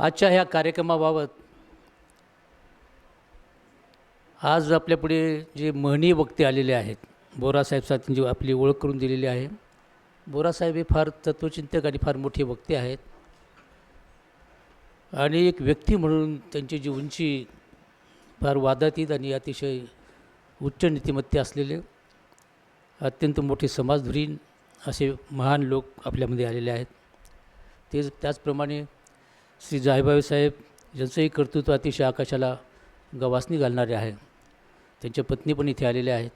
आजच्या ह्या कार्यक्रमाबाबत आज आपल्यापुढे जे महनीय वक्ते आलेले आहेत बोरासाहेब त्यांची आपली ओळख करून दिलेली आहे. बोरासाहेब हे फार तत्त्वचिंतक आणि फार मोठे वक्ते आहेत. आणि एक व्यक्ती म्हणून त्यांची जी उंची फार वादातीत आणि अतिशय उच्च नीतिमत्ते असलेले अत्यंत मोठे समाजधुरीण असे महान लोक आपल्यामध्ये आलेले आहेत. ते त्याचप्रमाणे श्री जाहीबाई साहेब यांचंही कर्तृत्व अतिशय आकाशाला गवासनी घालणारे आहे त्यांच्या पत्नी पण इथे आलेल्या आहेत.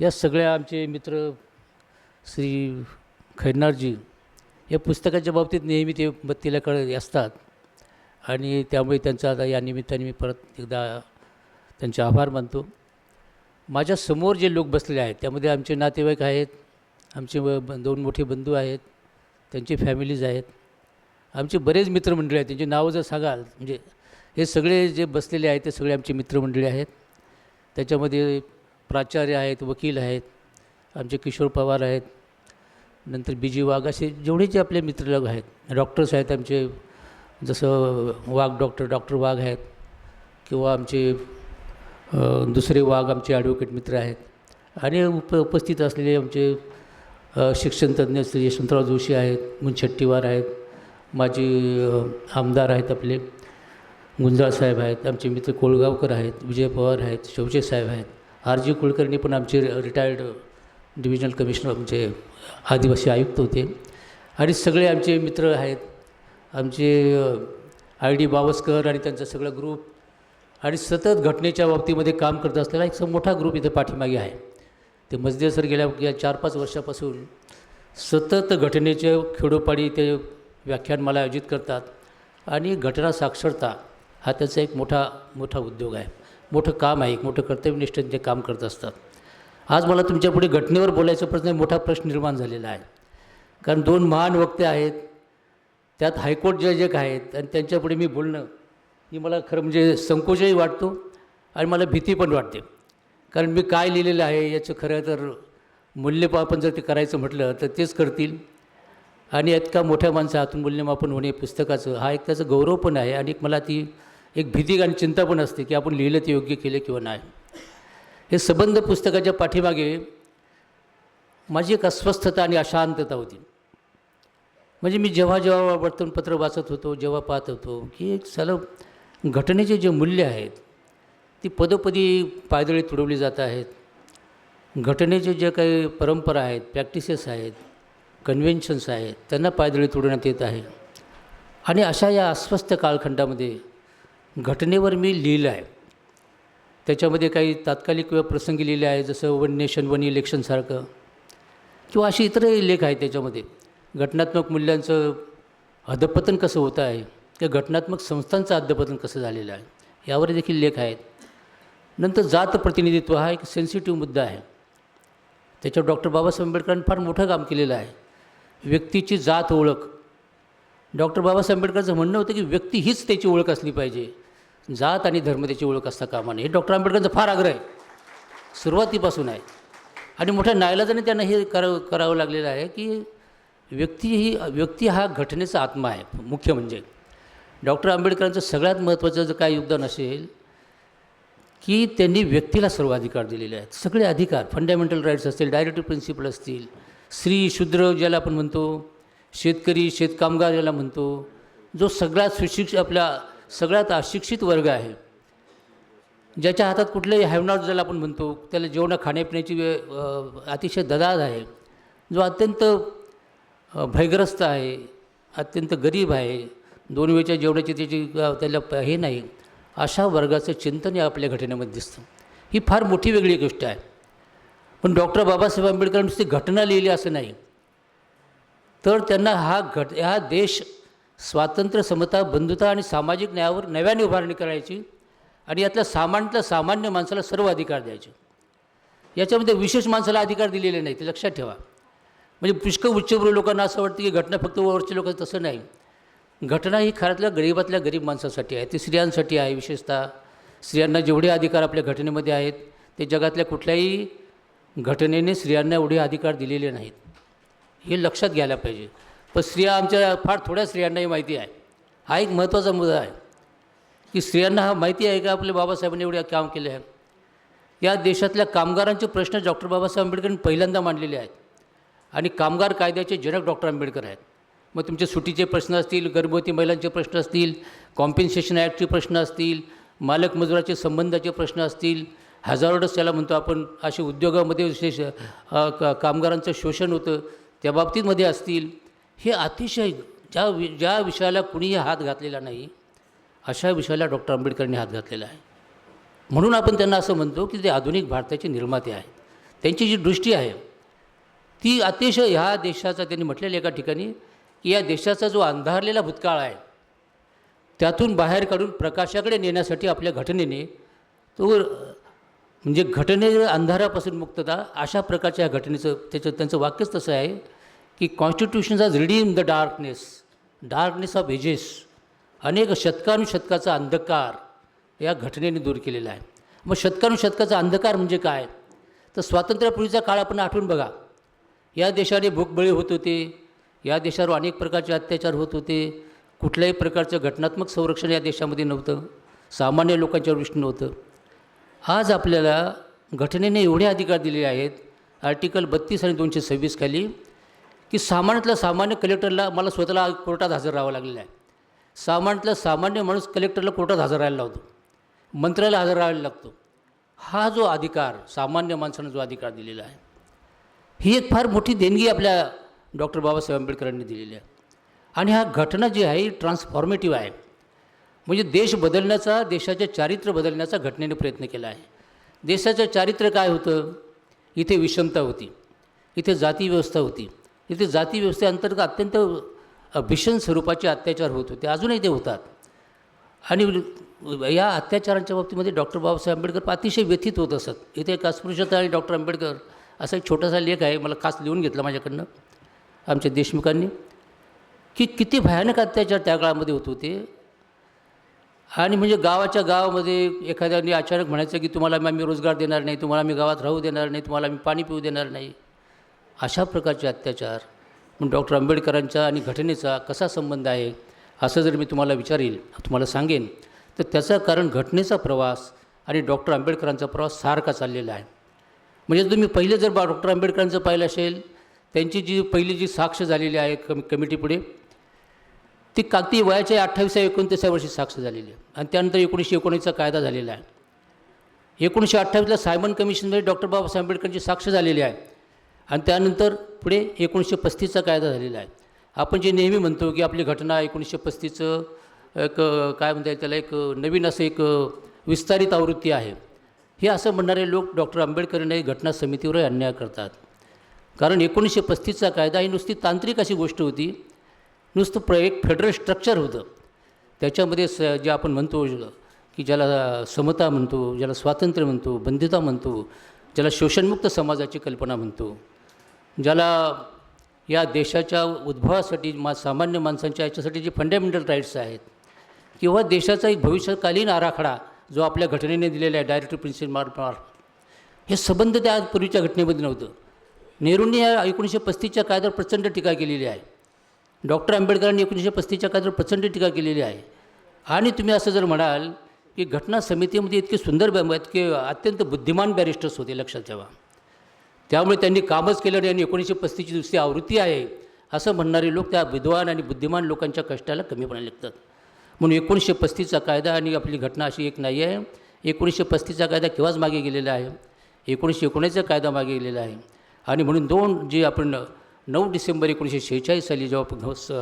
या सगळ्या आमचे मित्र श्री खैरनारजी या पुस्तकाच्या बाबतीत नेहमी ते बत्तीलाकडे असतात आणि त्यामुळे त्यांचा आता या निमित्ताने मी परत एकदा त्यांचे आभार मानतो. माझ्यासमोर जे लोक बसलेले आहेत त्यामध्ये आमचे नातेवाईक आहेत आमचे व दोन मोठे बंधू आहेत त्यांची फॅमिलीज आहेत. आमचे बरेच मित्रमंडळी आहेत. त्यांची नावं जर सांगाल म्हणजे हे सगळे जे बसलेले आहेत ते सगळे आमचे मित्रमंडळी आहेत. त्याच्यामध्ये प्राचार्य आहेत वकील आहेत आमचे किशोर पवार आहेत नंतर बी जी वाघ असे जेवढे जे आपले मित्रलोक आहेत. डॉक्टर्स आहेत आमचे जसं वाघ डॉक्टर डॉक्टर वाघ आहेत किंवा आमचे दुसरे वाघ आमचे ॲडव्होकेट मित्र आहेत. आणि उप उपस्थित असलेले आमचे शिक्षणतज्ञ शिक्षणतज्ज्ञ श्री यशवंतराव जोशी आहेत मुनशेट्टीवार आहेत माजी आमदार आहेत आपले. गुंजाळ साहेब आहेत आमचे मित्र कोळगावकर आहेत विजय पवार आहेत शौचे साहेब आहेत. आर जी कुलकर्णी पण आमचे रिटायर्ड डिव्हिजनल कमिशनर आमचे आदिवासी आयुक्त होते. आणि सगळे आमचे मित्र आहेत. आमचे आय डी बावस्कर आणि त्यांचा सगळा ग्रुप. आणि सतत घटनेच्या बाबतीमध्ये काम करत असलेला एक मोठा ग्रुप इथे पाठीमागे आहे. ते मजदे सर गेल्या या चार पाच वर्षापासून सतत घटनेचे खेडोपाडी ते व्याख्यान मला आयोजित करतात. आणि घटना साक्षरता हा त्याचा एक मोठा मोठा उद्योग आहे. मोठं काम आहे. एक मोठं कर्तव्यनिष्ठ जे काम करत असतात. आज मला तुमच्यापुढे घटनेवर बोलायचा प्रश्न मोठा प्रश्न निर्माण झालेला आहे. कारण दोन महान वक्ते आहेत. त्यात हायकोर्ट जज एक आहेत. आणि त्यांच्यापुढे मी बोलणं ही मला खरं म्हणजे संकोचही वाटतो आणि मला भीती पण वाटते. कारण मी काय लिहिलेलं आहे याचं खरं तर मूल्यपापन जर ते करायचं म्हटलं तर तेच करतील. आणि इतका मोठ्या माणसा हातून मूल्यमापन होणे पुस्तकाचं हा एक त्याचा गौरव पण आहे आणि मला ती एक भीती आणि चिंता पण असते की आपण लिहिलं ते योग्य केलं किंवा नाही. हे संबंध पुस्तकाच्या पाठीमागे माझी एक अस्वस्थता आणि अशांतता होती. म्हणजे मी जेव्हा जेव्हा वर्तमानपत्र वाचत होतो जेव्हा पाहत होतो की एक सालं घटनेचे जे मूल्य आहेत ती पदोपदी पायदळी तुडवली जात आहेत. घटनेचे जे काही परंपरा आहेत प्रॅक्टिसेस आहेत कन्व्हेन्शन्स आहेत त्यांना पायदळी तुडवण्यात येत आहे. आणि अशा या अस्वस्थ कालखंडामध्ये घटनेवर मी लिहिलं आहे. त्याच्यामध्ये काही तात्कालिक किंवा प्रसंगी लिहिले आहे जसं वन नेशन वन इलेक्शनसारखं किंवा असे इतरही लेख आहेत त्याच्यामध्ये. घटनात्मक मूल्यांचं अधपतन कसं होतं आहे किंवा घटनात्मक संस्थांचं अधपतन कसं झालेलं आहे यावर देखील लेख आहेत. नंतर जात प्रतिनिधित्व हा एक सेन्सिटिव्ह मुद्दा आहे. त्याच्यावर डॉक्टर बाबासाहेब आंबेडकरांनी फार मोठं काम केलेलं आहे. व्यक्तीची जात ओळख. डॉक्टर बाबासाहेब आंबेडकरचं म्हणणं होतं की व्यक्ती हीच त्याची ओळख असली पाहिजे. जात आणि धर्म त्याची ओळख असता कामा नये. हे डॉक्टर आंबेडकरचा फार आग्रह आहे. सुरुवातीपासून आहे. आणि मोठ्या नायलाजाने त्यांना हे करावं करावं लागलेलं आहे की व्यक्ती ही व्यक्ती हा घटनेचा आत्मा आहे मुख्य म्हणजे. डॉक्टर आंबेडकरांचं सगळ्यात महत्त्वाचं जर काय योगदान असेल की त्यांनी व्यक्तीला सर्व अधिकार दिलेले आहेत. सगळे अधिकार फंडामेंटल राईट्स असतील डायरेक्टिव्ह प्रिन्सिपल असतील स्त्री शूद्र ज्याला आपण म्हणतो शेतकरी शेतकामगार ज्याला म्हणतो जो सगळ्यात सुशिक्षित आपला सगळ्यात अशिक्षित वर्ग आहे ज्याच्या हातात कुठलंही हॅवनॉट ज्याला आपण म्हणतो त्याला जेवणं खाण्यापिण्याची वे अतिशय ददाद आहे जो अत्यंत भयग्रस्त आहे अत्यंत गरीब आहे दोन वेळच्या जेवणाची त्याची त्याला हे नाही अशा वर्गाचं चिंतन या आपल्या घटनेमध्ये दिसतं. ही फार मोठी वेगळी गोष्ट आहे. पण डॉक्टर बाबासाहेब आंबेडकर नुसती घटना लिहिली असं नाही. तर त्यांना हा घट हा देश स्वातंत्र्य समता बंधुता आणि सामाजिक न्यायावर नव्याने उभारणी करायची आणि यातल्या सामान्यातल्या सामान्य माणसाला सर्व अधिकार द्यायचे. याच्यामध्ये विशेष माणसाला अधिकार दिलेले नाही ते लक्षात ठेवा. म्हणजे पुष्कळ उच्चभ्रू लोकांना असं वाटतं की घटना फक्त वरच्या लोकांचं तसं नाही. घटना ही खऱ्यातल्या गरीबातल्या गरीब माणसासाठी आहे ती स्त्रियांसाठी आहे विशेषतः. स्त्रियांना जेवढे अधिकार आपल्या घटनेमध्ये आहेत ते जगातल्या कुठल्याही घटनेने स्त्रियांना एवढे अधिकार दिलेले नाहीत. हे लक्षात घ्यायला पाहिजे. पण स्त्रिया आमच्या फार थोड्या स्त्रियांनाही माहिती आहे. हा एक महत्त्वाचा मुद्दा आहे. की स्त्रियांना हा माहिती आहे का आपले बाबासाहेबांनी एवढे काम केले आहे या देशातल्या कामगारांचे प्रश्न डॉक्टर बाबासाहेब आंबेडकरांनी पहिल्यांदा मांडलेले आहेत. आणि कामगार कायद्याचे जनक डॉक्टर आंबेडकर आहेत. मग तुमचे सुटीचे प्रश्न असतील गर्भवती महिलांचे प्रश्न असतील कॉम्पेन्सेशन ॲक्टचे प्रश्न असतील मालक मजुराचे संबंधाचे प्रश्न असतील हजारोडच त्याला म्हणतो आपण असे उद्योगामध्ये विशेष का कामगारांचं शोषण होतं त्या बाबतीमध्ये असतील. हे अतिशय ज्या वि ज्या विषयाला कुणीही हात घातलेला नाही अशा विषयाला डॉक्टर आंबेडकरांनी हात घातलेला आहे. म्हणून आपण त्यांना असं म्हणतो की ते आधुनिक भारताचे निर्माते आहेत. त्यांची जी दृष्टी आहे ती अतिशय ह्या देशाचा त्यांनी म्हटलेलं एका ठिकाणी की या देशाचा जो अंधारलेला भूतकाळ आहे त्यातून बाहेर काढून प्रकाशाकडे नेण्यासाठी आपल्या घटनेने तो म्हणजे घटने अंधारापासून मुक्तता अशा प्रकारच्या या घटनेचं त्याचं त्यांचं वाक्यच तसं आहे की कॉन्स्टिट्यूशन आज redeem the darkness darkness of ages अनेक शतकानुशतकाचा अंधकार या घटनेने दूर केलेला आहे. मग शतकानुशतकाचा अंधकार म्हणजे काय? तर स्वातंत्र्यापूर्वीचा काळ आपण आठवून बघा. या देशाने भूकबळी होत होते. या देशावर अनेक प्रकारचे अत्याचार होत होते. कुठल्याही प्रकारचं घटनात्मक संरक्षण या देशामध्ये नव्हतं. सामान्य लोकांच्या दृष्टीनं नव्हतं. आज आपल्याला घटनेने एवढे अधिकार दिलेले आहेत आर्टिकल बत्तीस आणि दोनशे सव्वीस खाली की सामान्यातल्या सामान्य कलेक्टरला मला स्वतःला कोर्टात हजर राहावं लागलेलं आहे. सामान्यातला सामान्य माणूस कलेक्टरला कोर्टात हजर राहायला लावतो. मंत्र्याला हजर राहायला लागतो. हा जो अधिकार सामान्य माणसानं जो अधिकार दिलेला आहे ही एक फार मोठी देणगी आपल्या डॉक्टर बाबासाहेब आंबेडकरांनी दिलेली आहे. आणि हा घटना जी आहे ट्रान्सफॉर्मेटिव्ह आहे. म्हणजे देश बदलण्याचा देशाचे चारित्र्य बदलण्याचा घटनेने प्रयत्न केला आहे. देशाचं चारित्र्य काय होतं? इथे विषमता होती. इथे जाती व्यवस्था होती. इथे जाती व्यवस्थेअंतर्गत अत्यंत भीषण स्वरूपाचे अत्याचार होत होते. अजूनही ते होतात. आणि या अत्याचारांच्या बाबतीमध्ये डॉक्टर बाबासाहेब आंबेडकर अतिशय व्यथित होत असत. इथे एक अस्पृश्यता आणि डॉक्टर आंबेडकर असा एक छोटासा लेख आहे. मला खास लिहून घेतला माझ्याकडनं आमच्या देशमुखांनी. की किती भयानक अत्याचार त्या काळामध्ये होत होते. आणि म्हणजे गावाच्या गावामध्ये एखाद्याने अचानक म्हणायचं की तुम्हाला आम्ही रोजगार देणार नाही तुम्हाला मी गावात राहू देणार नाही तुम्हाला आम्ही पाणी पिऊ देणार नाही. अशा प्रकारचे अत्याचार. मग डॉक्टर आंबेडकरांचा आणि घटनेचा कसा संबंध आहे? असं जर मी तुम्हाला विचारील तुम्हाला सांगेन तर त्याचं कारण घटनेचा प्रवास आणि डॉक्टर आंबेडकरांचा प्रवास सारखा चाललेला आहे. म्हणजे तुम्ही पहिले जर बा डॉक्टर आंबेडकरांचं पाहिलं असेल त्यांची जी पहिली जी साक्ष झालेली आहे कम कमिटीपुढे ती कागदी वयाच्या अठ्ठावीसाव्या एकोणतीसाव्या वर्षी साक्ष झालेली आहे. आणि त्यानंतर एकोणीसशे एकोणीसचा कायदा झालेला आहे. एकोणीसशे अठ्ठावीसला सायमन कमिशनमध्ये डॉक्टर बाबासाहेब आंबेडकरांची साक्ष झालेली आहे. आणि त्यानंतर पुढे एकोणीसशे पस्तीसचा कायदा झालेला आहे. आपण जे नेहमी म्हणतो की आपली घटना एकोणीसशे पस्तीसचं एक काय म्हणता येईल त्याला एक नवीन असं एक विस्तारित आवृत्ती आहे. हे असं म्हणणारे लोक डॉक्टर आंबेडकरांनी घटना समितीवरही अन्याय करतात. कारण एकोणीसशे पस्तीसचा कायदा ही नुसती तांत्रिक अशी गोष्ट होती नुसतं प्र एक फेडरल स्ट्रक्चर होतं. त्याच्यामध्ये स जे आपण म्हणतो की ज्याला समता म्हणतो ज्याला स्वातंत्र्य म्हणतो बंधिता म्हणतो ज्याला शोषणमुक्त समाजाची कल्पना म्हणतो ज्याला या देशाच्या उद्भवासाठी मा सामान्य माणसांच्या याच्यासाठी जे फंडामेंटल राईट्स आहेत किंवा देशाचा एक भविष्यकालीन आराखडा जो आपल्या घटनेने दिलेला आहे डायरेक्टर प्रिन्सिपल मार मार हे संबंध त्या पूर्वीच्या घटनेमध्ये नव्हतं. नेहरूंनी या एकोणीसशे पस्तीसच्या कायद्यावर प्रचंड टीका केलेली आहे. डॉक्टर आंबेडकरांनी एकोणीसशे पस्तीसच्या कायद्यावर प्रचंड टीका केलेली आहे. आणि तुम्ही असं जर म्हणाल की घटना समितीमध्ये इतके सुंदर बॅ- इतके अत्यंत बुद्धिमान बॅरिस्टर्स होते लक्षात ठेवा. त्यामुळे त्यांनी कामच केलं आणि एकोणीसशे पस्तीसची दुसरी आवृत्ती आहे असं म्हणणारे लोक त्या विद्वान आणि बुद्धिमान लोकांच्या कष्टाला कमीपणा लेखतात. म्हणून एकोणीसशे पस्तीसचा कायदा आणि आपली घटना अशी एक नाही आहे. एकोणीसशे पस्तीसचा कायदा केव्हाच मागे गेलेला आहे? एकोणीसशे एकोणीसचा कायदा मागे गेलेला आहे. आणि म्हणून दोन जे आपण नऊ डिसेंबर एकोणीसशे शेहेचाळीस साली जेव्हा स-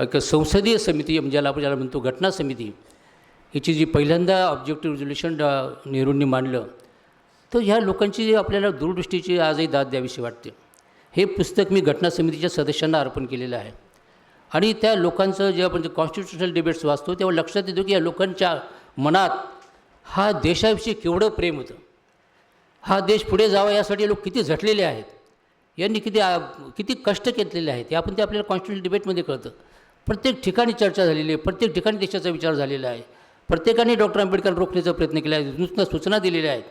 एक संसदीय समिती म्हणजे ज्याला आपण ज्याला म्हणतो घटना समिती हिची जी पहिल्यांदा ऑब्जेक्टिव्ह रिझोल्युशन नेहरूंनी मांडलं तर ह्या लोकांची आपल्याला दूरदृष्टीची आजही दाद द्यावीशी वाटते. हे पुस्तक मी घटना समितीच्या सदस्यांना अर्पण केलेलं आहे. आणि त्या लोकांचं जे आपण कॉन्स्टिट्युशनल डिबेट्स वाचतो तेव्हा लक्षात येतो की या लोकांच्या मनात हा देशाविषयी केवढं प्रेम होतं. हा देश पुढे जावा यासाठी लोक किती झटलेले आहेत. यांनी किती किती कष्ट घेतलेले आहेत हे आपण ते आपल्याला कॉन्स्टिट्युशन डिबेटमध्ये कळतं. प्रत्येक ठिकाणी चर्चा झालेली आहे प्रत्येक ठिकाणी देशाचा विचार झालेला आहे. प्रत्येकाने डॉक्टर आंबेडकर रोखण्याचा प्रयत्न केला आहे नुसत्या सूचना दिलेल्या आहेत.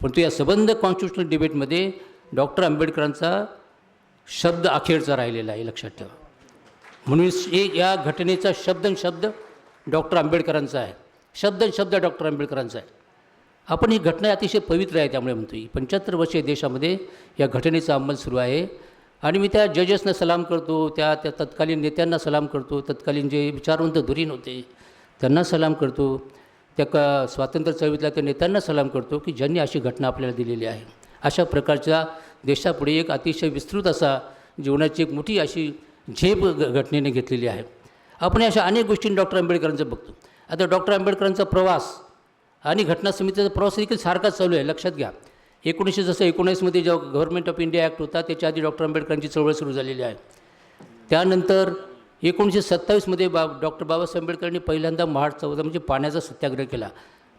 परंतु या सबंध कॉन्स्टिट्युशनल डिबेटमध्ये डॉक्टर आंबेडकरांचा शब्द अखेरचा राहिलेला आहे लक्षात ठेवा. म्हणून हे या घटनेचा शब्द शब्द डॉक्टर आंबेडकरांचा आहे. शब्द शब्द डॉक्टर आंबेडकरांचा आहे. आपण ही घटना अतिशय पवित्र आहे त्यामुळे म्हणतो ही पंच्याहत्तर वर्षीय देशामध्ये या घटनेचा अंमल सुरू आहे. आणि मी त्या जजेसना सलाम करतो त्या त्या तत्कालीन नेत्यांना सलाम करतो तत्कालीन जे विचारवंत धुरीन होते त्यांना सलाम करतो. त्या क स्वातंत्र्य चळवळीतल्या त्या नेत्यांना सलाम करतो की ज्यांनी अशी घटना आपल्याला दिलेली आहे. अशा प्रकारच्या देशापुढे एक अतिशय विस्तृत असा जीवनाची एक मोठी अशी झेप घ घटनेने घेतलेली आहे. आपण अशा अनेक गोष्टी डॉक्टर आंबेडकरांचं बघतो. आता डॉक्टर आंबेडकरांचा प्रवास आणि घटना समितीचा प्रवास देखील सारखाच चालू आहे. लक्षात घ्या. एकोणीसशे जसं एकोणीसमध्ये जेव्हा गव्हर्नमेंट ऑफ इंडिया ॲक्ट होता त्याच्या आधी डॉक्टर आंबेडकरांची चळवळ सुरू झालेली आहे. त्यानंतर एकोणीसशे सत्तावीसमध्ये बा डॉक्टर बाबासाहेब आंबेडकरांनी पहिल्यांदा महाड चौदा म्हणजे पाण्याचा सत्याग्रह केला.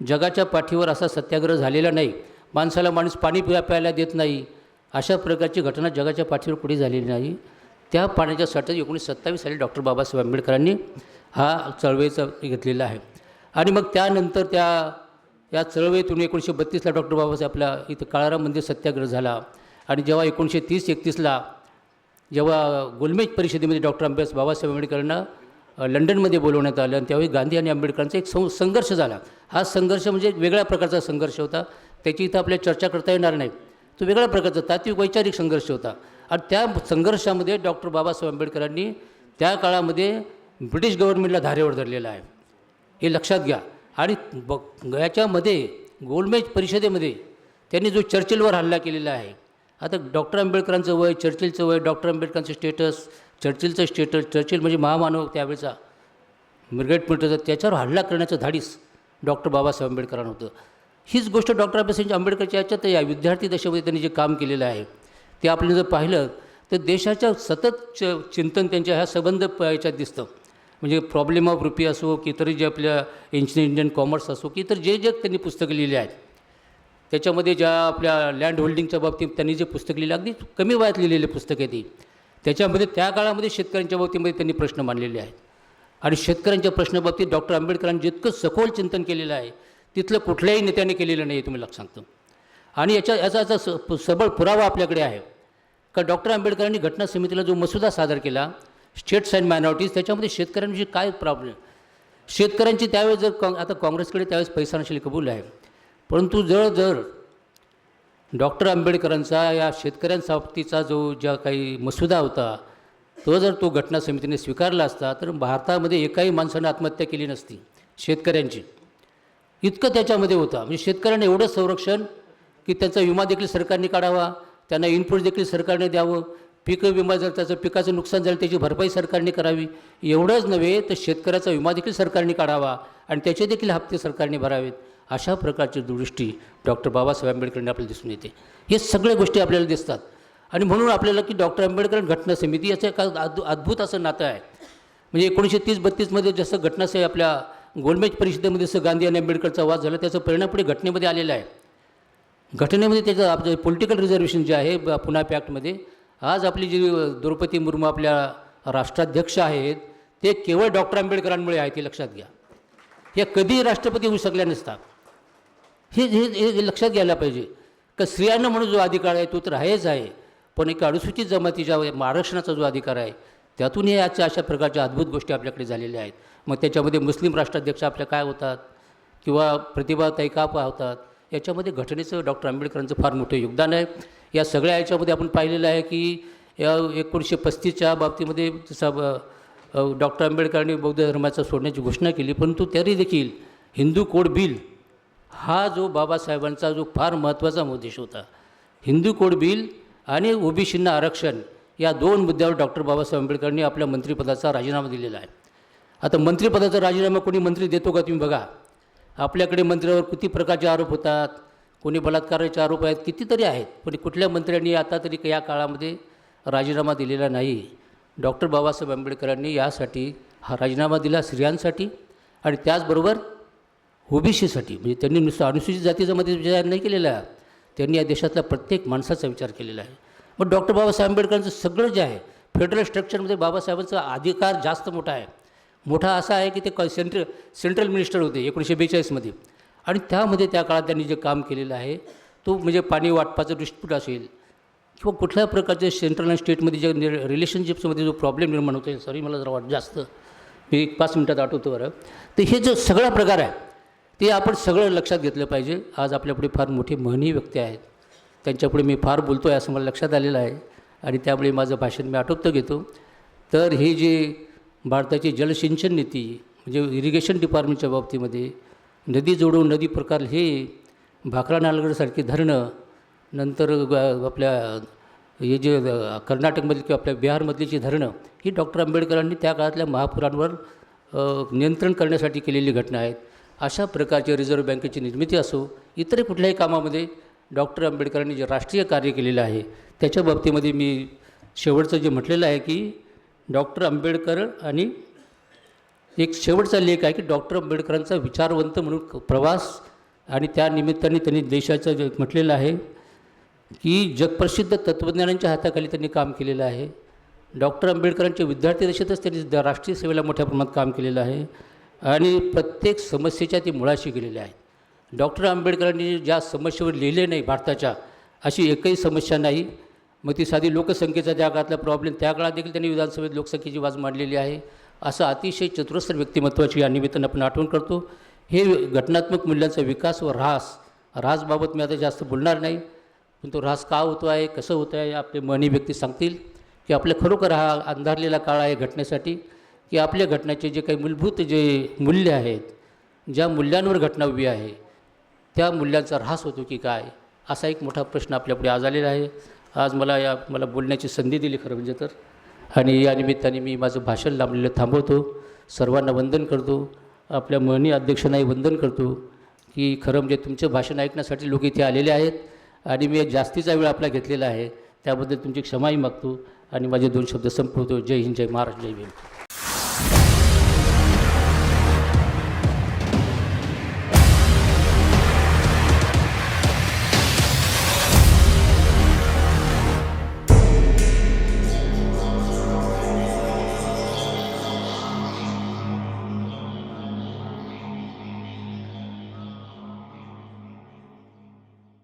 जगाच्या पाठीवर असा सत्याग्रह झालेला नाही. माणसाला माणूस पाणी प्या प्यायला देत नाही. अशा प्रकारची घटना जगाच्या पाठीवर कुठे झालेली नाही. त्या पाण्याच्या साठी एकोणीसशे सत्तावीस साली डॉक्टर बाबासाहेब आंबेडकरांनी हा चळवळीचा घेतलेला आहे. आणि मग त्यानंतर त्या या चळवळीतून एकोणीसशे बत्तीसला डॉक्टर बाबासाहेब आपला इथं काळाराम मंदिर सत्याग्रह झाला. आणि जेव्हा एकोणीसशे तीस एकतीसला जेव्हा गोलमेज परिषदेमध्ये डॉक्टर आंबेस बाबासाहेब आंबेडकरांना लंडनमध्ये बोलवण्यात आलं आणि त्यावेळी गांधी आणि आंबेडकरांचा एक सं संघर्ष झाला. हा संघर्ष म्हणजे एक वेगळ्या प्रकारचा संघर्ष होता. त्याची इथं आपल्याला चर्चा करता येणार नाही. तो वेगळ्या प्रकारचा तात्विक वैचारिक संघर्ष होता. आणि त्या संघर्षामध्ये डॉक्टर बाबासाहेब आंबेडकरांनी त्या काळामध्ये ब्रिटिश गव्हर्नमेंटला धारेवर धरलेलं आहे. हे लक्षात घ्या. आणि ब याच्यामध्ये गोलमेज परिषदेमध्ये त्यांनी जो चर्चिलवर हल्ला केलेला आहे. आता डॉक्टर आंबेडकरांचं वय चर्चिलचं वय डॉक्टर आंबेडकरांचं स्टेटस चर्चिलचं स्टेटस चर्चिल म्हणजे महामानव त्यावेळेचा मिरगेट मिळतं त्याच्यावर हल्ला करण्याचं धाडीस डॉक्टर बाबासाहेब आंबेडकरांना होतं. हीच गोष्ट डॉक्टर बाबासाहेब आंबेडकरच्या याच्यात या विद्यार्थी दशेमध्ये त्यांनी जे काम केलेलं आहे ते आपण जर पाहिलं तर देशाच्या सतत च चिंतन त्यांच्या ह्या संबंध प- याच्यात दिसतं. म्हणजे प्रॉब्लेम ऑफ रुपी असो की इतर जे आपल्या एन्शियन इंडियन कॉमर्स असो की इतर जे जे त्यांनी पुस्तकं लिहिली आहेत. त्याच्यामध्ये ज्या आपल्या लँड होल्डिंगच्या बाबतीत त्यांनी जे पुस्तक लिहिलं अगदी कमी वयात लिहिलेले पुस्तक आहे ती. त्याच्यामध्ये त्या काळामध्ये शेतकऱ्यांच्या बाबतीमध्ये त्यांनी प्रश्न मांडलेले आहेत. आणि शेतकऱ्यांच्या प्रश्नाबाबतीत डॉक्टर आंबेडकरांनी जितकं सखोल चिंतन केलेलं आहे तिथलं कुठल्याही नेत्याने केलेलं नाही आहे तुम्ही लक्षात सांगतो. आणि याच्या याचा याचा स सबळ पुरावा आपल्याकडे आहे. का डॉक्टर आंबेडकरांनी घटना समितीला जो मसुदा सादर केला स्टेट्स अँड मायनॉरिटीज त्याच्यामध्ये शेतकऱ्यांविषयी काय प्रॉब्लेम शेतकऱ्यांची त्यावेळेस जर काँ आता काँग्रेसकडे त्यावेळेस पैसा नसेल कबूल आहे. परंतु जर जर डॉक्टर आंबेडकरांचा या शेतकऱ्यांसाबतीचा जो ज्या काही मसुदा होता तो जर तो घटना समितीने स्वीकारला असता तर भारतामध्ये एकाही माणसानं आत्महत्या केली नसती शेतकऱ्यांची. इतकं त्याच्यामध्ये होतं. म्हणजे शेतकऱ्यांना एवढं संरक्षण की त्यांचा विमा देखील सरकारने काढावा त्यांना इनपुट देखील सरकारने द्यावं पीक विमा जर त्याचं पिकाचं नुकसान झालं त्याची भरपाई सरकारने करावी. एवढंच नव्हे तर शेतकऱ्याचा विमा देखील सरकारने काढावा आणि त्याचे देखील हप्ते सरकारने भरावेत अशा प्रकारची दृष्टी डॉक्टर बाबासाहेब आंबेडकरांनी आपल्याला दिसून येते. हे सगळ्या गोष्टी आपल्याला दिसतात. आणि म्हणून आपल्याला की डॉक्टर आंबेडकर घटना समिती याचं एक अद्भुत असं नातं आहे. म्हणजे एकोणीसशे तीस बत्तीसमध्ये जसं घटनासाहेब आपल्या गोलमेज परिषदेमध्ये जसं गांधी आणि आंबेडकरचा वाद झाला त्याचा परिणाम पुढे घटनेमध्ये आलेला आहे. घटनेमध्ये त्याचं आपलं पॉलिटिकल रिझर्वेशन जे आहे पुन्हा पॅक्टमध्ये आज आपली जी द्रौपदी मुर्मू आपल्या राष्ट्राध्यक्ष आहेत ते केवळ डॉक्टर आंबेडकरांमुळे आहे ते लक्षात घ्या. हे कधीही राष्ट्रपती होऊ शकल्या नसतात. हे हे हे लक्षात घ्यायला पाहिजे. का स्त्रियांना म्हणून जो अधिकार आहे तो तर आहेच आहे. पण एक अनुसूचित जमातीच्या आरक्षणाचा जो अधिकार आहे त्यातून हे आजच्या अशा प्रकारच्या अद्भुत गोष्टी आपल्याकडे झालेल्या आहेत. मग त्याच्यामध्ये मुस्लिम राष्ट्राध्यक्ष आपल्या काय होतात? किंवा प्रतिभा तैकापा होतात याच्यामध्ये घटनेचं डॉक्टर आंबेडकरांचं फार मोठं योगदान आहे. या सगळ्या याच्यामध्ये आपण पाहिलेलं आहे की या एकोणीसशे पस्तीसच्या बाबतीमध्ये जसा डॉक्टर आंबेडकरांनी बौद्ध धर्माचा सोडण्याची घोषणा केली परंतु तरी देखील हिंदू कोड बिल हा जो बाबासाहेबांचा जो फार महत्त्वाचा उद्देश होता. हिंदू कोड बिल आणि ओबीसींना आरक्षण या दोन मुद्द्यावर डॉक्टर बाबासाहेब आंबेडकरांनी आपल्या मंत्रिपदाचा राजीनामा दिलेला आहे. आता मंत्रिपदाचा राजीनामा कोणी मंत्री देतो का तुम्ही बघा. आपल्याकडे मंत्र्यावर किती प्रकारचे आरोप होतात कोणी बलात्काराचे आरोप आहेत कितीतरी आहेत पण कुठल्या मंत्र्यांनी आता तरी या काळामध्ये राजीनामा दिलेला नाही. डॉक्टर बाबासाहेब आंबेडकरांनी यासाठी हा राजीनामा दिला स्त्रियांसाठी आणि त्याचबरोबर ओबीसीसाठी. म्हणजे त्यांनी नुसतं अनुसूचित जातीचा मध्ये विचार नाही केलेला त्यांनी या देशातल्या प्रत्येक माणसाचा विचार केलेला आहे. मग डॉक्टर बाबासाहेब आंबेडकरांचं सगळं जे आहे फेडरल स्ट्रक्चरमध्ये बाबासाहेबांचा अधिकार जास्त मोठा आहे. मोठा असा आहे की ते क सेंट्र सेंट्रल मिनिस्टर होते एकोणीसशे बेचाळीसमध्ये आणि त्यामध्ये त्या काळात त्यांनी जे काम केलेलं आहे तो म्हणजे पाणी वाटपाचं डिस्प्यूट असेल किंवा कुठल्या प्रकारचे सेंट्रल आणि स्टेटमध्ये जे रिलेशनशिप्समध्ये जो प्रॉब्लेम निर्माण होतो सॉरी मला जरा वाट जास्त. मी एक पाच मिनटात आठवतो बरं. तर हे जो सगळा प्रकार आहे ते आपण सगळं लक्षात घेतलं पाहिजे. आज आपल्यापुढे फार मोठी महनीय व्यक्ती आहेत. त्यांच्यापुढे मी फार बोलतो आहे असं मला लक्षात आलेलं आहे. आणि त्यामुळे माझं भाषण मी आटोपतं घेतो. तर हे जे भारताची जलसिंचन नीती म्हणजे इरिगेशन डिपार्टमेंटच्या बाबतीमध्ये नदी जोडून नदी प्रकार हे भाकरा नालगडसारखी धरणं नंतर आपल्या हे जे कर्नाटकमधली किंवा आपल्या बिहारमधली जी धरणं ही डॉक्टर आंबेडकरांनी त्या काळातल्या महापुरांवर नियंत्रण करण्यासाठी केलेली घटना आहेत. अशा प्रकारची रिझर्व्ह बँकेची निर्मिती असो इतर कुठल्याही कामामध्ये डॉक्टर आंबेडकरांनी जे राष्ट्रीय कार्य केलेलं आहे त्याच्या बाबतीमध्ये मी शेवटचं जे म्हटलेलं आहे की डॉक्टर आंबेडकर आणि एक शेवटचा लेख आहे की डॉक्टर आंबेडकरांचा विचारवंत म्हणून प्रवास आणि त्या निमित्ताने त्यांनी देशाचं जे म्हटलेलं आहे की जगप्रसिद्ध तत्त्वज्ञानांच्या हाताखाली त्यांनी काम केलेलं आहे. डॉक्टर आंबेडकरांच्या विद्यार्थी दशेतच त्यांनी राष्ट्रीय सेवेला मोठ्या प्रमाणात काम केलेलं आहे आणि प्रत्येक समस्येच्या ते मुळाशी गेलेले आहेत. डॉक्टर आंबेडकरांनी ज्या समस्येवर लिहिले नाही भारताच्या अशी एकही समस्या नाही. मग ती साधी लोकसंख्येचा त्या काळातला प्रॉब्लेम त्या काळात देखील त्यांनी विधानसभेत लोकसंख्येची बाज मांडलेली आहे. असं अतिशय चतुरस्त्र व्यक्तिमत्वाची या निमित्तानं आपण आठवण करतो. हे घटनात्मक मूल्यांचा विकास व ऱ्हास ऱ्हासबाबत मी आता जास्त बोलणार नाही. पण तो ऱ्हास का होतो आहे कसं होतं आहे आपले मनी व्यक्ती सांगतील की आपलं खरोखर हा अंधारलेला काळ आहे घटनेसाठी की आपल्या घटनेचे जे काही मूलभूत जे मूल्य आहेत ज्या मूल्यांवर घटना उभी आहे त्या मूल्यांचा ऱ्हास होतो की काय असा एक मोठा प्रश्न आपल्यापुढे आज आलेला आहे. आज मला या मला बोलण्याची संधी दिली खरं म्हणजे तर. आणि या निमित्ताने मी माझं भाषण लांबलेलं थांबवतो. सर्वांना वंदन करतो. आपल्या मनी अध्यक्षांनाही वंदन करतो की खरं म्हणजे तुमचं भाषण ऐकण्यासाठी लोक इथे आलेले आहेत. आणि मी जास्तीचा वेळ आपला घेतलेला आहे. त्याबद्दल तुमची क्षमाही मागतो. आणि माझे दोन शब्द संपवतो. जय हिंद जय महाराष्ट्र जय भीम.